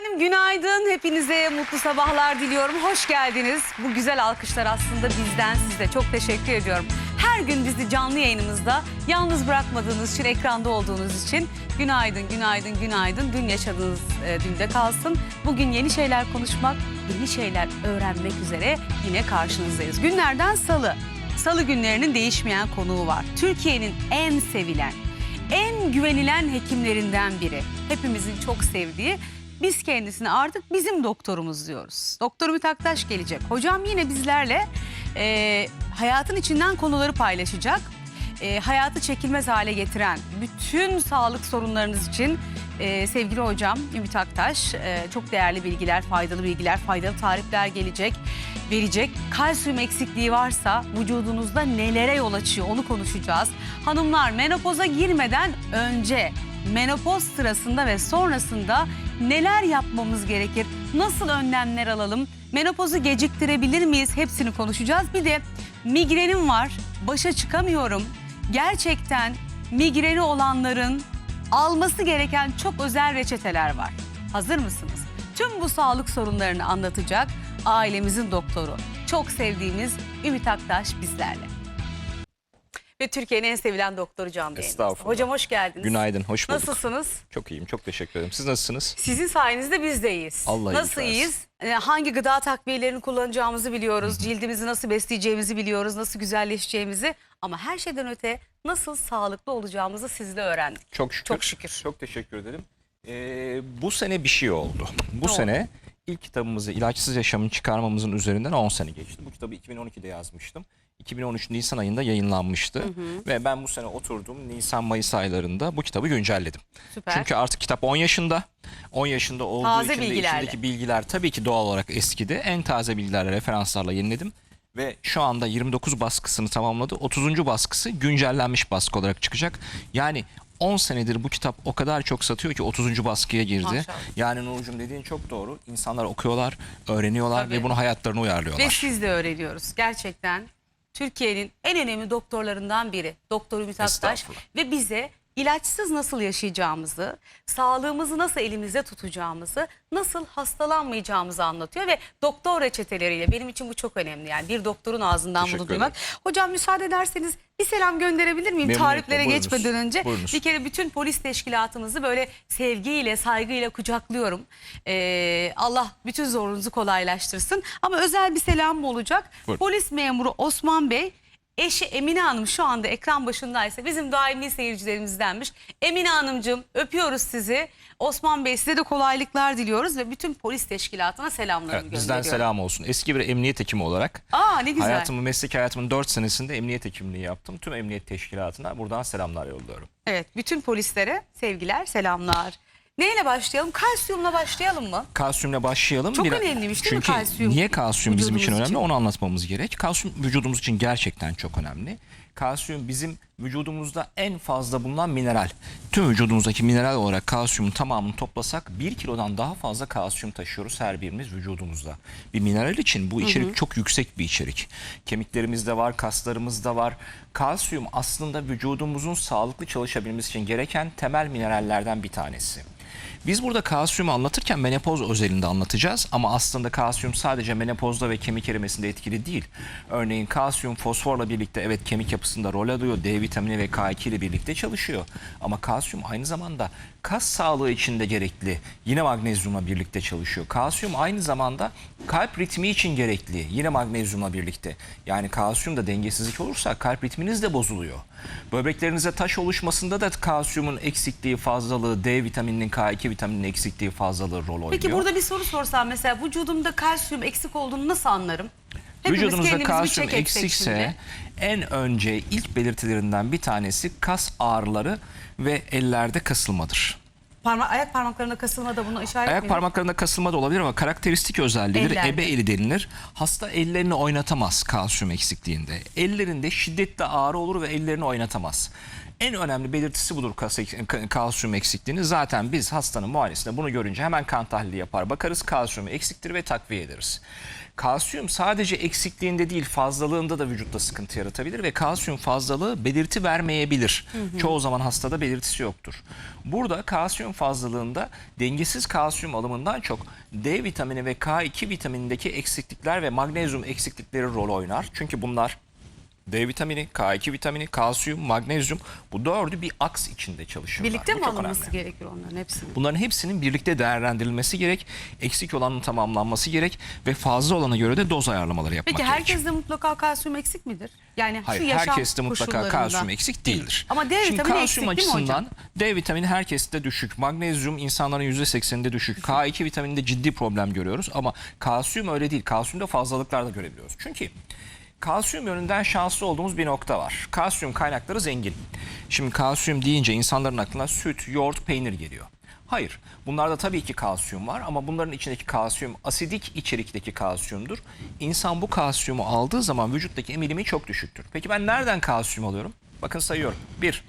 Efendim günaydın. Hepinize mutlu sabahlar diliyorum. Hoş geldiniz. Bu güzel alkışlar aslında bizden size. Çok teşekkür ediyorum. Her gün bizi canlı yayınımızda yalnız bırakmadığınız için, ekranda olduğunuz için günaydın, günaydın, günaydın. Dün yaşadığınız e, dünde kalsın. Bugün yeni şeyler konuşmak, yeni şeyler öğrenmek üzere yine karşınızdayız. Günlerden salı. Salı günlerinin değişmeyen konuğu var. Türkiye'nin en sevilen, en güvenilen hekimlerinden biri. Hepimizin çok sevdiği. Biz kendisine artık bizim doktorumuz diyoruz. Doktor Ümit Aktaş gelecek. Hocam yine bizlerle e, hayatın içinden konuları paylaşacak. E, hayatı çekilmez hale getiren bütün sağlık sorunlarınız için e, sevgili hocam Ümit Aktaş e, çok değerli bilgiler, faydalı bilgiler, faydalı tarifler gelecek, verecek. Kalsiyum eksikliği varsa vücudunuzda nelere yol açıyor onu konuşacağız. Hanımlar menopoza girmeden önce menopoz sırasında ve sonrasında neler yapmamız gerekir? Nasıl önlemler alalım? Menopozu geciktirebilir miyiz? Hepsini konuşacağız. Bir de migrenim var, başa çıkamıyorum. Gerçekten migreni olanların alması gereken çok özel reçeteler var. Hazır mısınız? Tüm bu sağlık sorunlarını anlatacak ailemizin doktoru. Çok sevdiğimiz Ümit Aktaş bizlerle. Ve Türkiye'nin en sevilen doktoru Can Bey. Estağfurullah. Hocam hoş geldiniz. Günaydın, hoş bulduk. Nasılsınız? Çok iyiyim, çok teşekkür ederim. Siz nasılsınız? Sizin sayenizde biz de iyiyiz. Allah Nasıl iyiyiz? Ee, hangi gıda takviyelerini kullanacağımızı biliyoruz. Cildimizi nasıl besleyeceğimizi biliyoruz. Nasıl güzelleşeceğimizi. Ama her şeyden öte nasıl sağlıklı olacağımızı sizle öğrendik. Çok şükür. Çok şükür. Çok teşekkür ederim. Ee, bu sene bir şey oldu. Bu Ne sene ilk kitabımızı İlaçsız Yaşamın çıkarmamızın üzerinden 10 sene geçti. Bu kitabı 2012'de yazmıştım. 2013 Nisan ayında yayınlanmıştı. Ve ben bu sene oturdum Nisan-Mayıs aylarında bu kitabı güncelledim. Süper. Çünkü artık kitap 10 yaşında. 10 yaşında olduğu Taze için de içindeki bilgiler tabii ki doğal olarak eskidi. En taze bilgilerle, referanslarla yeniledim. Ve şu anda 29 baskısını tamamladı. 30. baskısı güncellenmiş baskı olarak çıkacak. Yani 10 senedir bu kitap o kadar çok satıyor ki 30. baskıya girdi. Maşallah. Yani Nurcuğum dediğin çok doğru. İnsanlar okuyorlar, öğreniyorlar Tabii. ve bunu hayatlarına uyarlıyorlar. Ve siz de öğreniyoruz. Gerçekten Türkiye'nin en önemli doktorlarından biri. Doktor Ümit Aktaş ve bize ilaçsız nasıl yaşayacağımızı, sağlığımızı nasıl elimizde tutacağımızı, nasıl hastalanmayacağımızı anlatıyor ve doktor reçeteleriyle benim için bu çok önemli. Yani bir doktorun ağzından bunu duymak. Hocam müsaade ederseniz bir selam gönderebilir miyim Memnuniyetle, tariflere buyurunuz. geçmeden önce? Buyurunuz. Bir kere bütün polis teşkilatımızı böyle sevgiyle, saygıyla kucaklıyorum. Ee, Allah bütün zorunuzu kolaylaştırsın. Ama özel bir selam mı olacak? Buyurun. Polis memuru Osman Bey, eşi Emine Hanım şu anda ekran başındaysa bizim daimi seyircilerimizdenmiş. Emine Hanımcığım öpüyoruz sizi. Osman Bey size de kolaylıklar diliyoruz ve bütün polis teşkilatına selamlarımı Evet, bizden gönderiyorum. selam olsun. Eski bir emniyet hekimi olarak Aa ne güzel. hayatımın, meslek hayatımın 4 senesinde emniyet hekimliği yaptım. Tüm emniyet teşkilatına buradan selamlar yolluyorum. Evet bütün polislere sevgiler, selamlar. Neyle başlayalım? Kalsiyumla başlayalım mı? Kalsiyumla başlayalım. Çok önemliymiş değil mi Çünkü kalsiyum niye kalsiyum bizim için vücudumuz önemli için? onu anlatmamız gerek. Kalsiyum vücudumuz için gerçekten çok önemli. Kalsiyum bizim vücudumuzda en fazla bulunan mineral. Tüm vücudumuzdaki mineral olarak kalsiyumun tamamını toplasak 1 kilodan daha fazla kalsiyum taşıyoruz her birimiz vücudumuzda. Bir mineral için bu içerik çok yüksek bir içerik. Kemiklerimizde var, kaslarımızda var. Kalsiyum aslında vücudumuzun sağlıklı çalışabilmesi için gereken temel minerallerden bir tanesi. Biz burada kalsiyumu anlatırken menopoz özelinde anlatacağız ama aslında kalsiyum sadece menopozda ve kemik erimesinde etkili değil. Örneğin kalsiyum fosforla birlikte evet kemik yapısında rol alıyor. D vitamini ve K2 ile birlikte çalışıyor. Ama kalsiyum aynı zamanda kas sağlığı için de gerekli. Yine magnezyumla birlikte çalışıyor. Kalsiyum aynı zamanda kalp ritmi için gerekli. Yine magnezyumla birlikte. Yani kalsiyum da dengesizlik olursa kalp ritminiz de bozuluyor. Böbreklerinize taş oluşmasında da kalsiyumun eksikliği, fazlalığı, D vitamininin, K2 vitamininin eksikliği, fazlalığı rol oynuyor. Peki burada bir soru sorsam mesela vücudumda kalsiyum eksik olduğunu nasıl anlarım? Hepimiz Vücudunuzda bir kalsiyum check etsek eksikse en önce ilk belirtilerinden bir tanesi kas ağrıları ve ellerde kasılmadır. Parma ayak parmaklarında kasılma da bunu işaret Ayak mi? parmaklarında kasılma da olabilir ama karakteristik özelliğidir. Ellerde. Ebe eli denilir. Hasta ellerini oynatamaz kalsiyum eksikliğinde. Ellerinde şiddetli ağrı olur ve ellerini oynatamaz. En önemli belirtisi budur kalsiyum eksikliğini. Zaten biz hastanın muayenesinde bunu görünce hemen kan tahlili yapar. Bakarız kalsiyumu eksiktir ve takviye ederiz. Kalsiyum sadece eksikliğinde değil fazlalığında da vücutta sıkıntı yaratabilir ve kalsiyum fazlalığı belirti vermeyebilir. Çoğu zaman hastada belirtisi yoktur. Burada kalsiyum fazlalığında dengesiz kalsiyum alımından çok D vitamini ve K2 vitaminindeki eksiklikler ve magnezyum eksiklikleri rol oynar. Çünkü bunlar D vitamini, K2 vitamini, kalsiyum, magnezyum bu dördü bir aks içinde çalışırlar. Birlikte Bu mi alınması önemli. gerekiyor onların hepsinin? Bunların hepsinin birlikte değerlendirilmesi gerek, eksik olanın tamamlanması gerek ve fazla olana göre de doz ayarlamaları yapmak Peki gerek. herkeste mutlaka kalsiyum eksik midir? Yani Hayır, şu yaşam herkeste mutlaka kalsiyum eksik değildir. Ama D Şimdi vitamini kalsiyum eksik değil mi açısından hocam? D vitamini herkeste düşük. Magnezyum insanların %80'inde düşük. K2 vitamininde ciddi problem görüyoruz ama kalsiyum öyle değil. Kalsiyumda fazlalıklar da görebiliyoruz. Çünkü kalsiyum yönünden şanslı olduğumuz bir nokta var. Kalsiyum kaynakları zengin. Şimdi kalsiyum deyince insanların aklına süt, yoğurt, peynir geliyor. Hayır. Bunlarda tabii ki kalsiyum var ama bunların içindeki kalsiyum asidik içerikteki kalsiyumdur. İnsan bu kalsiyumu aldığı zaman vücuttaki emilimi çok düşüktür. Peki ben nereden kalsiyum alıyorum? Bakın sayıyorum. 1.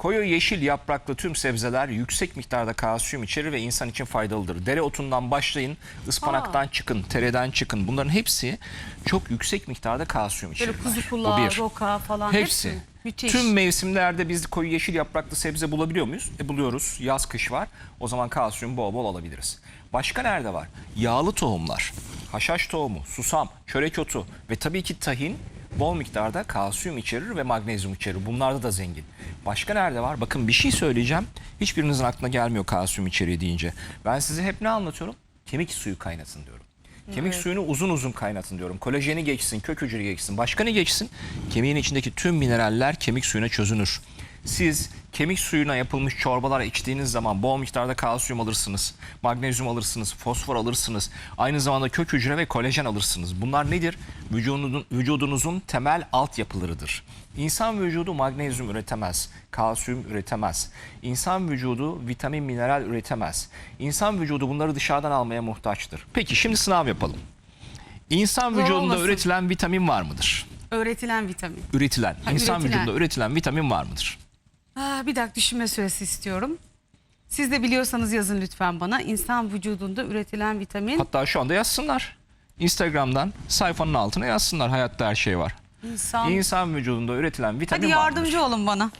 Koyu yeşil yapraklı tüm sebzeler yüksek miktarda kalsiyum içerir ve insan için faydalıdır. Dereotundan başlayın, ıspanaktan çıkın, tereden çıkın. Bunların hepsi çok yüksek miktarda kalsiyum Böyle içerirler. kuzu kulağı, roka falan Hepsi. hepsi. Müthiş. Tüm mevsimlerde biz koyu yeşil yapraklı sebze bulabiliyor muyuz? E buluyoruz. Yaz kış var. O zaman kalsiyum bol bol alabiliriz. Başka nerede var? Yağlı tohumlar, haşhaş tohumu, susam, çörek otu ve tabii ki tahin bol miktarda kalsiyum içerir ve magnezyum içerir. Bunlarda da zengin. Başka nerede var? Bakın bir şey söyleyeceğim. Hiçbirinizin aklına gelmiyor kalsiyum içeriği deyince. Ben size hep ne anlatıyorum? Kemik suyu kaynatın diyorum. Kemik suyunu uzun uzun kaynatın diyorum. Kolajeni geçsin, kök hücre geçsin. Başka ne geçsin? Kemiğin içindeki tüm mineraller kemik suyuna çözünür. Siz kemik suyuna yapılmış çorbalar içtiğiniz zaman bol miktarda kalsiyum alırsınız, magnezyum alırsınız, fosfor alırsınız. Aynı zamanda kök hücre ve kolajen alırsınız. Bunlar nedir? Vücudunuzun, vücudunuzun temel altyapılarıdır. İnsan vücudu magnezyum üretemez, kalsiyum üretemez. İnsan vücudu vitamin, mineral üretemez. İnsan vücudu bunları dışarıdan almaya muhtaçtır. Peki şimdi sınav yapalım. İnsan Zor vücudunda olmasın. üretilen vitamin var mıdır? Öğretilen vitamin. Üretilen, Ha, insan üretilen. vücudunda üretilen vitamin var mıdır? Aa, bir dakika düşünme süresi istiyorum. Siz de biliyorsanız yazın lütfen bana. İnsan vücudunda üretilen vitamin. Hatta şu anda yazsınlar. Instagram'dan sayfanın altına yazsınlar. Hayatta her şey var. İnsan. İnsan vücudunda üretilen vitamin Hadi vardır. yardımcı olun bana.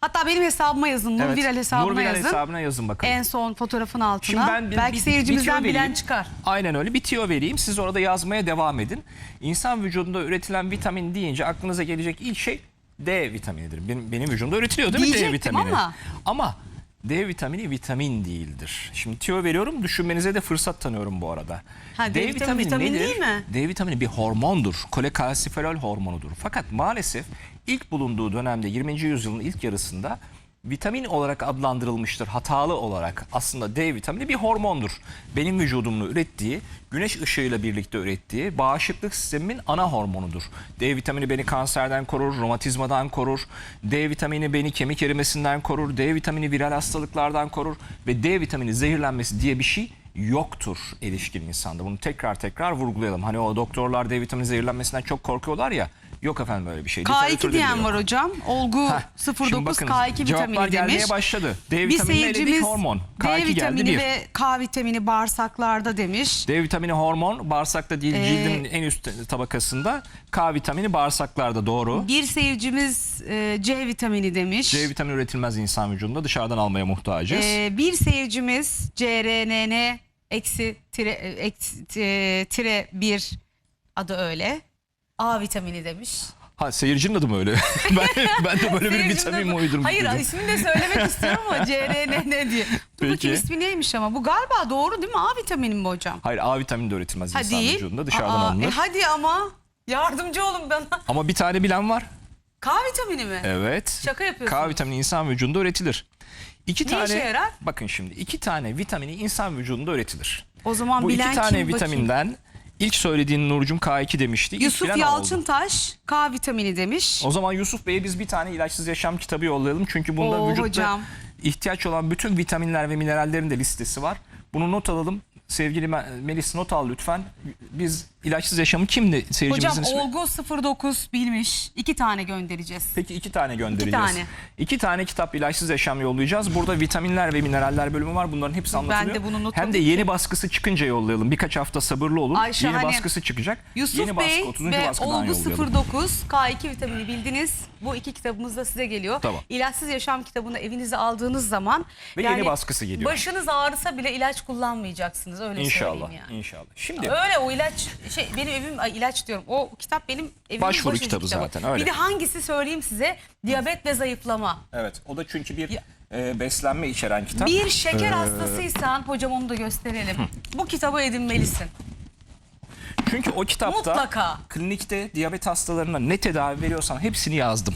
Hatta benim hesabıma yazın. Nur Evet. Viral hesabıma Nur Viral yazın. hesabına yazın bakalım. En son fotoğrafın altına. Şimdi ben bir- Belki bir- seyircimizden bilen vereyim. çıkar. Aynen öyle. Bitiyor vereyim. Siz orada yazmaya devam edin. İnsan vücudunda üretilen vitamin deyince aklınıza gelecek ilk şey D vitaminidir. Benim, benim vücudumda üretiliyor değil mi D Diyecektim vitamini? ama. Ama D vitamini vitamin değildir. Şimdi tüyo veriyorum. Düşünmenize de fırsat tanıyorum bu arada. Ha, D vitamini vitamin değil mi? D vitamini bir hormondur. Kolekalsiferol hormonudur. Fakat maalesef ilk bulunduğu dönemde 20. yüzyılın ilk yarısında vitamin olarak adlandırılmıştır hatalı olarak. Aslında D vitamini bir hormondur. Benim vücudumun ürettiği, güneş ışığıyla birlikte ürettiği bağışıklık sistemimin ana hormonudur. D vitamini beni kanserden korur, romatizmadan korur. D vitamini beni kemik erimesinden korur. D vitamini viral hastalıklardan korur ve D vitamini zehirlenmesi diye bir şey yoktur erişkin insanda. Bunu tekrar tekrar vurgulayalım. Hani o doktorlar D vitamini zehirlenmesinden çok korkuyorlar ya. Yok efendim böyle bir şey. K2 Literatürde diyen var hocam. Olgu Heh, şimdi 09 bakınız, K2 cevaplar vitamini gelmeye demiş. başladı. D Bir vitamini seyircimiz hormon. D K2 geldi vitamini bir. ve K vitamini bağırsaklarda demiş. D vitamini hormon bağırsakta değil Ee, cildin en üst tabakasında. K vitamini bağırsaklarda doğru. Bir seyircimiz e, C vitamini demiş. C vitamini üretilmez insan vücudunda dışarıdan almaya muhtacız. Ee, bir seyircimiz CRNN eksi tire, e, eksi, e, tire bir adı öyle. A vitamini demiş. ha seyircinin adı mı öyle? ben, ben de böyle bir Seyircinin vitamin mi adı- uydurmuş Hayır dedim. ismini de söylemek istiyorum ama CRNN diye. Dur Peki. bakayım ismi neymiş ama. Bu galiba doğru değil mi? A vitamini mi hocam? Hayır A vitamini de üretilmez Ha insan değil. vücudunda dışarıdan Aa, alınır. E hadi ama. Yardımcı olun bana. Ama bir tane bilen var. K vitamini mi? Evet. Şaka yapıyorsunuz. K vitamini insan vücudunda üretilir. İki Ne tane işe yarar? bakın şimdi iki tane vitamini insan vücudunda üretilir. O zaman Bu bilen iki tane kim bakayım? vitaminden ilk söylediğin Nurcum K2 demişti. İlk Yusuf bilen o Yalçıntaş K vitamini demiş. oldu. O zaman Yusuf Bey'e biz bir tane ilaçsız yaşam kitabı yollayalım. Çünkü bunda Oo, vücutta hocam. ihtiyaç olan bütün vitaminler ve minerallerin de listesi var. Bunu not alalım. Sevgili Me- Melis not al lütfen. Biz ilaçsız yaşamı kimdi seyircimizin Hocam ismi? Olgu 09 bilmiş. İki tane göndereceğiz. Peki iki tane göndereceğiz. tane. İki tane kitap ilaçsız yaşam yollayacağız. Burada vitaminler ve mineraller bölümü var. Bunların hepsi anlatılıyor. de bunu not Hem de alayım yeni baskısı çıkınca yollayalım. Birkaç hafta sabırlı olun. Ayşe, yeni hani baskısı çıkacak. Yusuf yeni baskı, Bey 30. ve baskıdan Olgu yollayalım. 09 K2 vitamini bildiniz. Bu iki kitabımız da size geliyor. Tamam. İlaçsız Yaşam kitabını evinize aldığınız zaman Ve yeni baskısı geliyor. Başınız ağrısa bile ilaç kullanmayacaksınız öyle İnşallah. söyleyeyim yani. İnşallah. Şimdi Öyle o ilaç şey benim evim ay, ilaç diyorum. O kitap benim evimin Başvuru başucu kitabı zaten, öyle. Bir de hangisi söyleyeyim size? Diyabet ve zayıflama. evet o da çünkü bir e, beslenme içeren kitap. Bir şeker Ee, hastasıysan hocam onu da gösterelim. Bu kitabı edinmelisin. Çünkü o kitapta Mutlaka. klinikte diyabet hastalarına ne tedavi veriyorsan hepsini yazdım.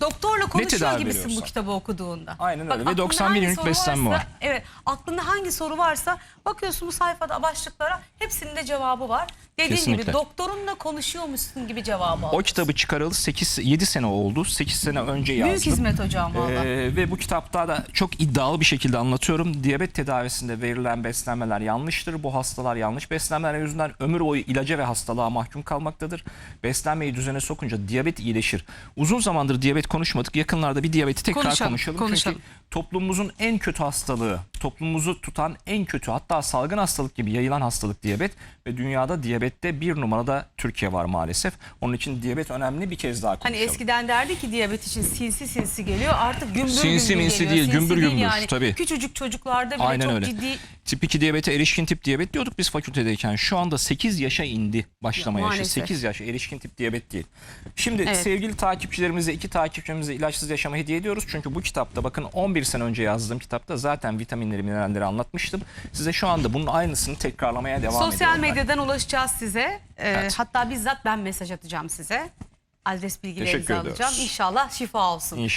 Doktorla konuşuyor tedavi gibisin bu veriyorsan. kitabı okuduğunda. Aynen öyle. Ve aklında 91 hangi günlük soru beslenme varsa- var. Evet. Aklında hangi soru varsa bakıyorsun bu sayfada başlıklara hepsinin de cevabı var. Dediğin Kesinlikle. gibi doktorunla konuşuyormuşsun gibi cevabı al. O kitabı çıkaralı 8 7 sene oldu. 8 sene önce yazdım. Büyük hizmet hocam valla. Ee, ve bu kitapta da çok iddialı bir şekilde anlatıyorum. Diyabet tedavisinde verilen beslenmeler yanlıştır. Bu hastalar yanlış beslenmeler yüzünden ömür boyu ilaca ve hastalığa mahkum kalmaktadır. Beslenmeyi düzene sokunca diyabet iyileşir. Uzun zamandır diyabet konuşmadık. Yakınlarda bir diyabeti tekrar Konuşalım, konuşalım. konuşalım. Çünkü toplumumuzun en kötü hastalığı, toplumumuzu tutan en kötü hatta salgın hastalık gibi yayılan hastalık diyabet ve dünyada diyabette bir numarada Türkiye var maalesef. Onun için diyabet önemli bir kez daha Hani konuşalım. eskiden derdi ki diyabet için sinsi sinsi geliyor. Artık gümbür Sinsi gümbür minsi geliyor. değil, Sinsi gümbür değil gümbür, yani. tabii. Küçücük çocuklarda bile Aynen çok öyle. ciddi Tip 2 diyabete erişkin tip diyabet diyorduk biz fakültedeyken. Şu anda 8 yaşa indi başlama Ya, yaşı. maalesef. 8 yaş erişkin tip diyabet değil. Şimdi Evet. sevgili takipçilerimize iki takipçimize ilaçsız yaşama hediye ediyoruz. Çünkü bu kitapta bakın 11 sene önce yazdığım kitapta zaten vitaminleri mineralleri anlatmıştım. Size şu anda bunun aynısını tekrarlamaya devam ediyorum. Sosyal ben. medyadan ulaşacağız size. Ee, Evet. Hatta bizzat ben mesaj atacağım size. Adres bilgilerinizi alacağım. İnşallah şifa olsun.